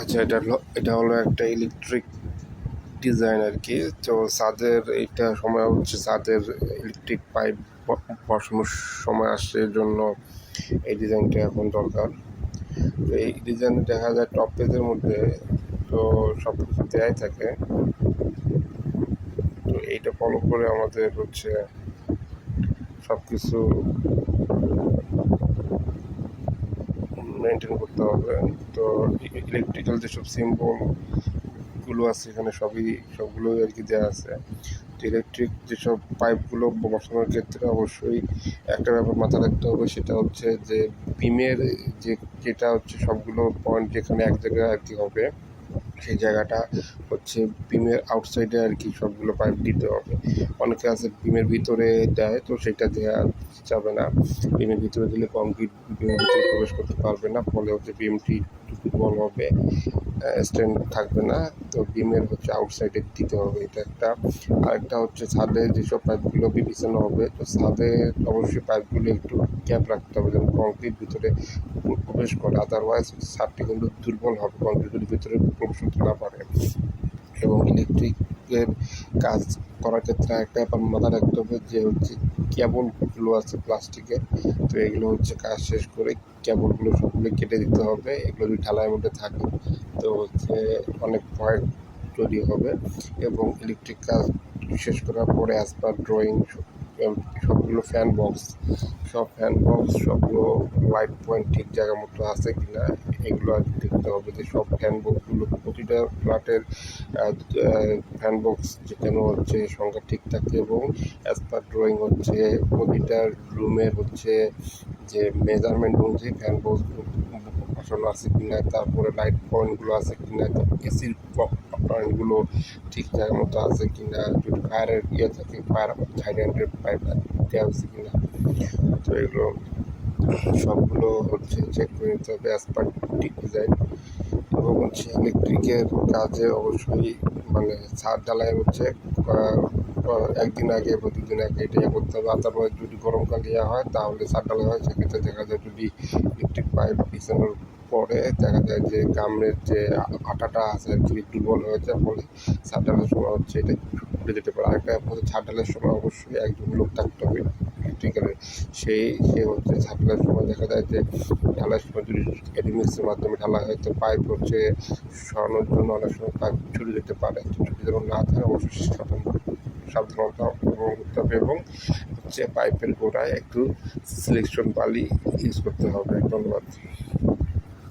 আচ্ছা এটা এটা হলো একটা ইলেকট্রিক ডিজাইন আর কি তো ছাদের এইটা সময় হচ্ছে ছাদের ইলেকট্রিক পাইপ বসানোর সময় আসছে এর জন্য এই ডিজাইনটা এখন দরকার। তো এই ডিজাইন দেখা যায় টপ পেজের মধ্যে তো সব কিছু দেয়াই থাকে। তো এইটা ফলো করে আমাদের হচ্ছে সব কিছু মেনটেন করতে হবে। তো ইলেকট্রিক্যাল যেসব সিম্বলগুলো আছে, এখানে সবই, সবগুলোই আর কি দেওয়া আছে। তো ইলেকট্রিক যেসব পাইপগুলো বসানোর ক্ষেত্রে অবশ্যই একটা ব্যাপার মাথায় রাখতে হবে, সেটা হচ্ছে যে বিমের যে, যেটা হচ্ছে সবগুলো পয়েন্ট যেখানে এক জায়গায় আর কি হবে সেই জায়গাটা হচ্ছে বিমের আউটসাইডে আর কি সবগুলো পাইপ দিতে হবে। অনেকে আছে বিমের ভিতরে দেয়, তো সেটা দেওয়া যাবে না। বিমের ভিতরে দিলে কংক্রিট বিমের ভিতরে প্রবেশ করতে পারবে না, ফলে হচ্ছে বিমটি দুর্বল হবে। স্ট্যান্ড থাকবে না, তো বিমের হচ্ছে আউটসাইডে দিতে হবে। এটা একটা। আরেকটা হচ্ছে ছাদে যেসব পাইপগুলো বিবেচনা হবে, তো ছাদে অবশ্যই পাইপগুলো একটু গ্যাপ রাখতে হবে যেমন কংক্রিট ভিতরে প্রবেশ করে। আদারওয়াইজ ছাদটি কিন্তু দুর্বল হবে কংক্রিটের ভিতরে প্রবেশ করতে না পারে। এবং ইলেকট্রিকের কাজ করার ক্ষেত্রে একটা ব্যাপার মাথায় রাখতে হবে যে হচ্ছে কেবলগুলো আছে প্লাস্টিকের তো এগুলো হচ্ছে কাজ শেষ করে কেবলগুলো সবগুলো কেটে দিতে হবে। এগুলো যদি ঢালাইয়ের মধ্যে থাকে, তো হচ্ছে অনেক পয়েন্ট তৈরি হবে। এবং ইলেকট্রিক কাজ শেষ করার পরে আসবার ড্রয়িং সবগুলো ফ্যান বক্স সব ফ্যান বক্স সবগুলো লাইট পয়েন্ট ঠিক জায়গা মতো আছে কি না এগুলো আর দেখতে হবে যে সব ফ্যান বক্সগুলো প্রতিটা ফ্ল্যাটের ফ্যান বক্স যেখানে হচ্ছে সংখ্যা ঠিক থাকে এবং অ্যাজ পার ড্রয়িং হচ্ছে প্রতিটা রুমের হচ্ছে যে মেজারমেন্ট অনুযায়ী ফ্যান বক্সগুলো বসানো আছে কি কিনা, তারপরে লাইট পয়েন্টগুলো আছে কি কিনা এসির পয়েন্টগুলো ঠিক জায়গা মতো আছে কিনা, যদি ফায়ারের ইয়ে থাকে ফায়ার হাইড্রেন্টের পাইপ দেওয়া হয়েছে কিনা। তো এগুলো সবগুলো হচ্ছে চেক করে নিতে হবে অ্যাজ পার ডিজাইন এবং হচ্ছে ইলেকট্রিকের কাজে অবশ্যই মানে ছাদ ঢালাই হচ্ছে একদিন আগে বা দুদিন আগে এটা করতে হবে। আদারওয়াইজ যদি গরমকাল ইয়ে হয়, তাহলে ছাদ ঢালাই হয়, সেক্ষেত্রে দেখা যায় যদি ইলেকট্রিক পাইপ বিছানোর পরে দেখা যায় যে কামড়ের যে আটাটা আছে আর কি দুর্বল হয়ে যায় ফলে ছাদ ঢালার সময় হচ্ছে এটা ফুটে যেতে পারে। আরেকটা হচ্ছে ছাদ ঢালার সময় অবশ্যই একজন লোক থাকতে হবে। ইলেকট্রিক্যালের সেই সে হচ্ছে ছাদ ঢালার সময় দেখা যায় যে ঢালার সময় যদি এডিমিক্সের মাধ্যমে ঢালা হয় তো পাইপ হচ্ছে সরানোর জন্য অনেক সময় পাইপ ছুটে যেতে পারে। ছুটে যেন না থাকে অবশ্যই সাবধান সাবধানতা অবলম্বন করতে হবে এবং হচ্ছে পাইপের গোড়ায় একটু সিলেকশন বালি ইউজ করতে হবে। ধন্যবাদ।